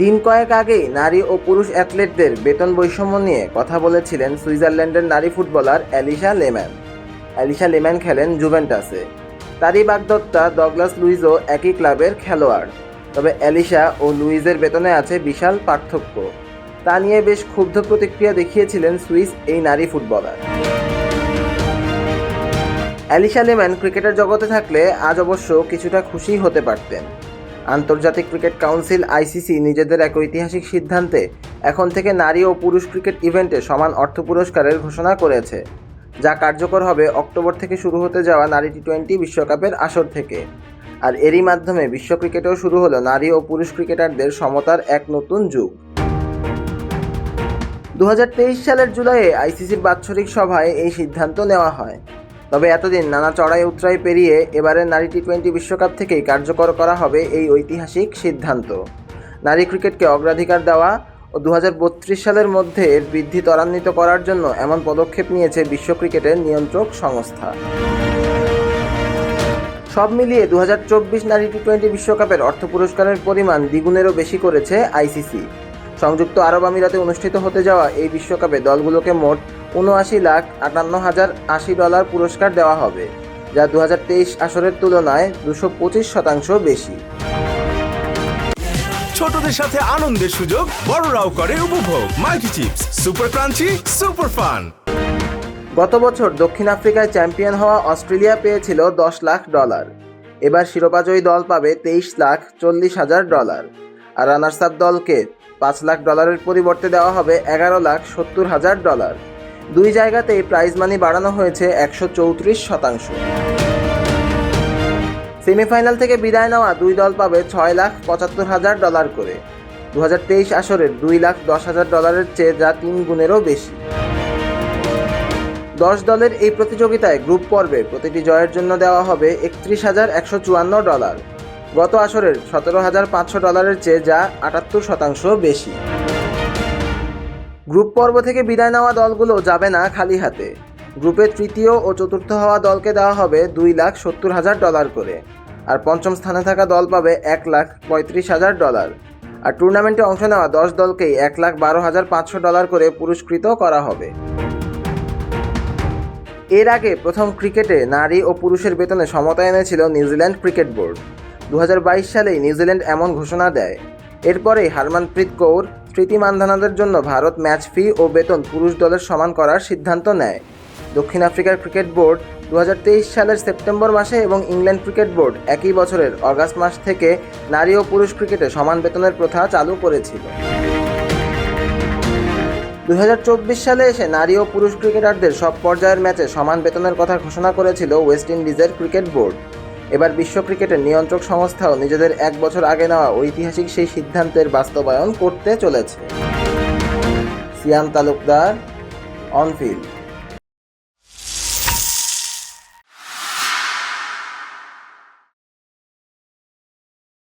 দিন কয়েক আগেই নারী ও পুরুষ অ্যাথলেটদের বেতন বৈষম্য নিয়ে কথা বলেছিলেন সুইজারল্যান্ডের নারী footballer Alisha Lehmann. Alisha Lehmann খেলেন জুভেন্টাসে। তারই বাগদত্তা ডগলাস লুইজও একই ক্লাবের খেলোয়াড়। তবে অ্যালিশা ও লুইজের বেতনে আছে বিশাল পার্থক্য। তা নিয়ে বেশ ক্ষুব্ধ প্রতিক্রিয়া দেখিয়েছিলেন সুইস এই নারী ফুটবলার। অ্যালিশা লেম্যান ক্রিকেটের জগতে থাকলে আজ অবশ্য কিছুটা খুশি হতে পারতেন। আন্তর্জাতিক ক্রিকেট কাউন্সিল, আইসিসি নিজেদের এক ঐতিহাসিক সিদ্ধান্তে এখন থেকে নারী ও পুরুষ ক্রিকেট ইভেন্টে সমান অর্থ পুরস্কারের ঘোষণা করেছে, যা কার্যকর হবে অক্টোবর থেকে শুরু হতে যাওয়া নারী টি টোয়েন্টি বিশ্বকাপের আসর থেকে। আর এরই মাধ্যমে বিশ্ব ক্রিকেটেও শুরু হলো নারী ও পুরুষ ক্রিকেটারদের সমতার এক নতুন যুগ। দু হাজার তেইশ সালের জুলাইয়ে আইসিসির বাৎসরিক সভায় এই সিদ্ধান্ত নেওয়া হয়। তবে এতদিন নানা চড়াই উতরাই পেরিয়ে এবারের নারী টি টোয়েন্টি বিশ্বকাপ থেকেই কার্যকর করা হবে এই ঐতিহাসিক সিদ্ধান্ত। নারী ক্রিকেটকে অগ্রাধিকার দেওয়া ও দু হাজার বত্রিশ সালের মধ্যে এর বৃদ্ধি ত্বরান্বিত করার জন্য এমন পদক্ষেপ নিয়েছে বিশ্ব ক্রিকেটের নিয়ন্ত্রক সংস্থা। সব মিলিয়ে দু হাজার চব্বিশ নারী টি টোয়েন্টি বিশ্বকাপের অর্থ পুরস্কারের পরিমাণ দ্বিগুণেরও বেশি করেছে আইসিসি সংযুক্ত আরব আমিরাতে অনুষ্ঠিত হতে যাওয়া এই বিশ্বকাপে দলগুলোকে মোট উনআশি লাখ আটান্ন হাজার আশি ডলার পুরস্কার দেওয়া হবে যা দু আসরের তুলনায় দুশো পঁচিশ শতাংশ বেশি। ছোটদের সাথে আনন্দের সুযোগ বড়রাও করে উপভোগ। Multi chips super crunchy super fun. গত বছর দক্ষিণ আফ্রিকায় চ্যাম্পিয়ন হওয়া অস্ট্রেলিয়া পেয়েছিল দশ লাখ ডলার। এবার শিরোপাজয়ী দল পাবে তেইশ লাখ চল্লিশ হাজার ডলার। আর রানার্স আপ দলকে পাঁচ লাখ ডলারের পরিবর্তে দেওয়া হবে এগারো লাখ সত্তর হাজার ডলার। দুই জায়গাতেই প্রাইজ মানি বাড়ানো হয়েছে একশো চৌত্রিশ শতাংশ। সেমিফাইনাল থেকে বিদায় নেওয়া দুই দল পাবে ছয় লাখ পঁচাত্তর হাজার ডলার করে। দু হাজার তেইশ আসরের দুই লাখ দশ হাজার ডলারের চেয়ে যা তিন গুণেরও বেশি। দশ দলের এই প্রতিযোগিতায় গ্রুপ পর্বে প্রতিটি জয়ের জন্য দেওয়া হবে একত্রিশ হাজার একশো চুয়ান্ন ডলার। গত আসরের সতেরো হাজার পাঁচশো ডলারের চেয়ে যা আটাত্তর শতাংশ বেশি। গ্রুপ পর্ব থেকে বিদায় নেওয়া দলগুলো যাবে না খালি হাতে। গ্রুপে তৃতীয় ও চতুর্থ হওয়া দলকে দেওয়া হবে দুই লাখ সত্তর হাজার ডলার করে। আর পঞ্চম স্থানে থাকা দল পাবে এক লাখ পঁয়ত্রিশ হাজার ডলার। আর টুর্নামেন্টে অংশ নেওয়া দশ দলকেই এক লাখ বারো হাজার পাঁচশো ডলার করে পুরস্কৃত করা হবে। এর আগে প্রথম ক্রিকেটে নারী ও পুরুষের বেতনে সমতা এনেছিল নিউজিল্যান্ড ক্রিকেট বোর্ড। দু হাজার বাইশ সালেই নিউজিল্যান্ড এমন ঘোষণা দেয়। এরপরেই হারমানপ্রীত কৌর স্মৃতি মানধানাদের জন্য ভারত ম্যাচ ফি ও বেতন পুরুষ দলের সমান করার সিদ্ধান্ত নেয়। দক্ষিণ আফ্রিকার ক্রিকেট বোর্ড দু হাজার তেইশ সালের সেপ্টেম্বর মাসে এবং ইংল্যান্ড ক্রিকেট বোর্ড একই বছরের অগাস্ট মাস থেকে নারী ও পুরুষ ক্রিকেটে সমান বেতনের প্রথা চালু করেছিল। দু হাজার চব্বিশ সালে এসে নারী ও পুরুষ ক্রিকেটারদের সব পর্যায়ের ম্যাচে সমান বেতনের কথা ঘোষণা করেছিল ওয়েস্ট ইন্ডিজের ক্রিকেট বোর্ড। এবার বিশ্ব ক্রিকেটের নিয়ন্ত্রক সংস্থাও নিজেদের এক বছর আগে নেওয়া ঐতিহাসিক সেই সিদ্ধান্তের বাস্তবায়ন করতে চলেছে। Siam Talukdar, on field.